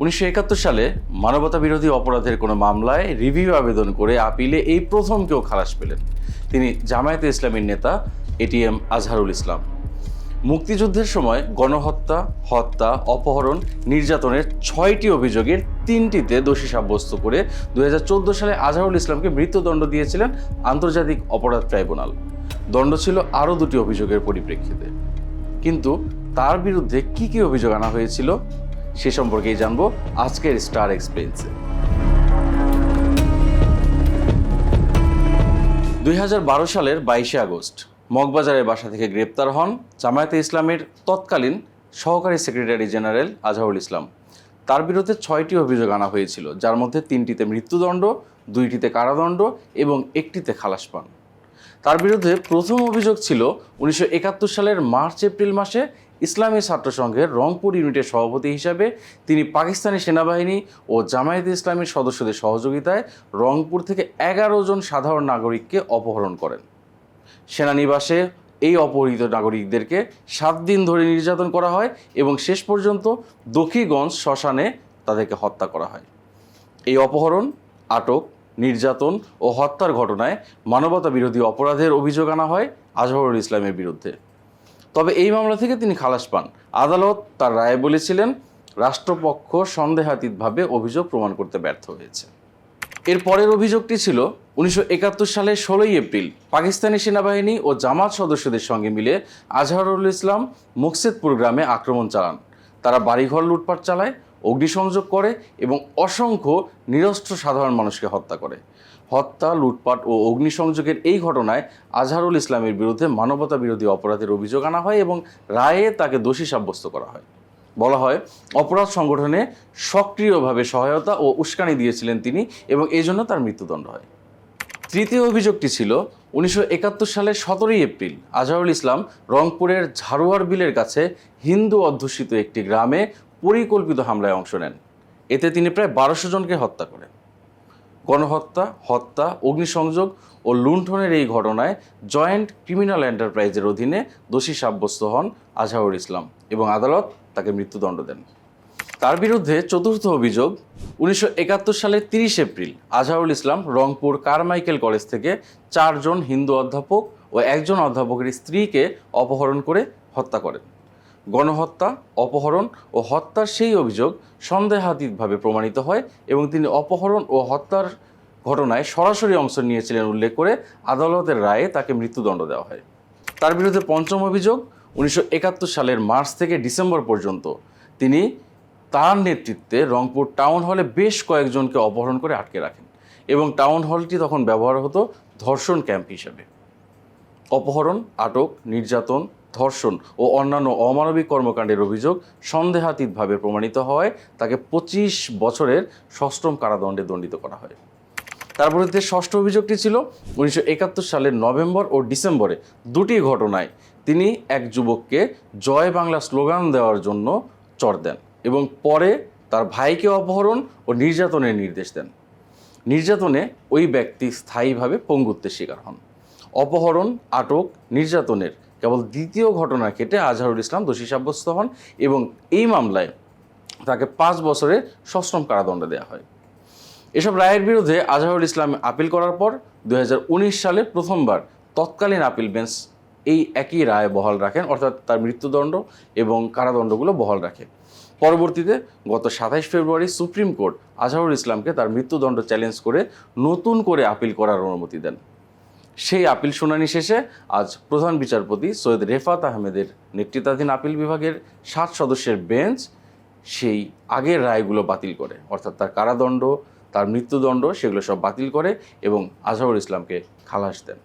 উনিশশো একাত্তর সালে মানবতা বিরোধী অপরাধের কোনো মামলায় রিভিউ আবেদন করে আপিলে এই প্রথম কেউ খালাস পেলেন। তিনি জামায়াতে ইসলামীর নেতা এটিএম আজহারুল ইসলাম। মুক্তিযুদ্ধের সময় গণহত্যা, হত্যা, অপহরণ, নির্যাতনের ছয়টি অভিযোগের তিনটিতে দোষী সাব্যস্ত করে দুই হাজার চোদ্দ সালে আজহারুল ইসলামকে মৃত্যুদণ্ড দিয়েছিলেন আন্তর্জাতিক অপরাধ ট্রাইব্যুনাল। দণ্ড ছিল আরও দুটি অভিযোগের পরিপ্রেক্ষিতে। কিন্তু তার বিরুদ্ধে কি কি অভিযোগ আনা হয়েছিল সে সম্পর্কেই জানব আজকের স্টার এক্সপ্লেন্সে দুই সালের বাইশে আগস্ট, মগবাজারের বাসা থেকে গ্রেপ্তার হন জামায়াতে ইসলামের তৎকালীন সহকারী সেক্রেটারি জেনারেল আজহারুল ইসলাম। তার বিরুদ্ধে ছয়টি অভিযোগ আনা হয়েছিল, যার মধ্যে তিনটিতে মৃত্যুদণ্ড, দুইটিতে কারাদণ্ড এবং একটিতে খালাস পান। তার বিরুদ্ধে প্রথম অভিযোগ ছিল উনিশশো একাত্তর সালের মার্চ এপ্রিল মাসে ইসলামী ছাত্র সংঘের রংপুর ইউনিটের সভাপতি হিসাবে তিনি পাকিস্তানি সেনাবাহিনী ও জামায়াতে ইসলামীর সদস্যদের সহযোগিতায় রংপুর থেকে এগারো জন সাধারণ নাগরিককে অপহরণ করেন। সেনানিবাসে এই অপহৃত নাগরিকদেরকে সাত দিন ধরে নির্যাতন করা হয় এবং শেষ পর্যন্ত দক্ষিগঞ্জ শ্মশানে তাদেরকে হত্যা করা হয়। এই অপহরণ, আটক, নির্যাতন ও হত্যার ঘটনায় মানবতা বিরোধী অপরাধের অভিযোগ আনা হয় আজহরুল ইসলামের বিরুদ্ধে। তবে এই মামলা থেকে তিনি খালাস পান। আদালত তার রায়ে বলেছিলেন, রাষ্ট্রপক্ষ সন্দেহাতীতভাবে অভিযোগ প্রমাণ করতে ব্যর্থ হয়েছে। এর পরের অভিযোগটি ছিল, উনিশশো সালে ষোলোই এপ্রিল পাকিস্তানি সেনাবাহিনী ও জামাত সদস্যদের সঙ্গে মিলে আজহারুল ইসলাম মুকসেদপুর গ্রামে আক্রমণ চালান। তারা বাড়িঘর লুটপাট চালায় অগ্নিসংযোগ করে এবং অসংখ্য নিরস্ত্র সাধারণ মানুষকে হত্যা করে। হত্যা, লুটপাট ও অগ্নিসংযোগের এই ঘটনায় আজহারুল ইসলামের বিরুদ্ধে মানবতা বিরোধী অপরাধের অভিযোগ আনা হয় এবং রায়ে তাকে দোষী সাব্যস্ত করা হয়। বলা হয়, অপরাধ সংগঠনে সক্রিয়ভাবে সহায়তা ও উস্কানি দিয়েছিলেন তিনি এবং এই জন্য তার মৃত্যুদণ্ড হয়। তৃতীয় অভিযোগটি ছিল, উনিশশো একাত্তর সালের সতেরোই এপ্রিল আজহারুল ইসলাম রংপুরের ঝাড়ুয়ার বিলের কাছে হিন্দু অধ্যুষিত একটি গ্রামে পরিকল্পিত হামলায় অংশ নেন। এতে তিনি প্রায় বারোশো জনকে হত্যা করেন। গণহত্যা, হত্যা, অগ্নিসংযোগ ও লুণ্ঠনের এই ঘটনায় জয়েন্ট ক্রিমিনাল এন্টারপ্রাইজের অধীনে দোষী সাব্যস্ত হন আজহারুল ইসলাম এবং আদালত তাকে মৃত্যুদণ্ড দেন। তার বিরুদ্ধে চতুর্থ অভিযোগ, উনিশশো একাত্তর সালের তিরিশ April Azharul Islam Rangpur Carmichael college থেকে চারজন হিন্দু অধ্যাপক ও একজন অধ্যাপকের স্ত্রীকে অপহরণ করে হত্যা করেন। গণহত্যা, অপহরণ ও হত্যার সেই অভিযোগ সন্দেহাতীতভাবে প্রমাণিত হয় এবং তিনি অপহরণ ও হত্যার ঘটনায় সরাসরি অংশ নিয়েছিলেন উল্লেখ করে আদালতের রায়ে তাকে মৃত্যুদণ্ড দেওয়া হয়। তার বিরুদ্ধে পঞ্চম অভিযোগ, উনিশশো একাত্তর সালের মার্চ থেকে ডিসেম্বর পর্যন্ত তিনি তার নেতৃত্বে রংপুর টাউন হলে বেশ কয়েকজনকে অপহরণ করে আটকে রাখেন এবং টাউন হলটি তখন ব্যবহার হতো ধর্ষণ ক্যাম্প হিসেবে। অপহরণ, আটক, নির্যাতন ধর্ষণ ও অন্যান্য অমানবিক কর্মকাণ্ডের অভিযোগ সন্দেহাতীতভাবে প্রমাণিত হওয়ায় তাকে পঁচিশ বছরের ষষ্ঠম কারাদণ্ডে দণ্ডিত করা হয়। তার বিরুদ্ধে ষষ্ঠ অভিযোগটি ছিল উনিশশো একাত্তর সালের নভেম্বর ও ডিসেম্বরে দুটি ঘটনায়। তিনি এক যুবককে জয় বাংলা স্লোগান দেওয়ার জন্য চড় দেন এবং পরে তার ভাইকে অপহরণ ও নির্যাতনের নির্দেশ দেন। নির্যাতনে ওই ব্যক্তি স্থায়ীভাবে পঙ্গুত্বের শিকার হন। অপহরণ, আটক, নির্যাতনের কেবল দ্বিতীয় ঘটনা কেটে আজহারুল ইসলাম দোষী সাব্যস্ত হন এবং এই মামলায় তাকে পাঁচ বছরের সশ্রম কারাদণ্ড দেওয়া হয়। এসব রায়ের বিরুদ্ধে আজহারুল ইসলাম আপিল করার পর দুহাজার উনিশ সালে প্রথমবার তৎকালীন আপিল বেঞ্চ এই একই রায় বহাল রাখেন, অর্থাৎ তার মৃত্যুদণ্ড এবং কারাদণ্ডগুলো বহাল রাখে। পরবর্তীতে গত সাতাইশ ফেব্রুয়ারি সুপ্রিম কোর্ট আজহারুল ইসলামকে তার মৃত্যুদণ্ড চ্যালেঞ্জ করে নতুন করে আপিল করার অনুমতি দেন। সেই আপিল শুনানি শেষে আজ প্রধান বিচারপতি সৈয়দ রেফাত আহমেদের নেতৃত্বাধীন আপিল বিভাগের সাত সদস্যের বেঞ্চ সেই আগের রায়গুলো বাতিল করে। অর্থাৎ তার কারাদণ্ড, তার মৃত্যুদণ্ড, সেগুলো সব বাতিল করে এবং আজহারুল ইসলামকে খালাস দেন।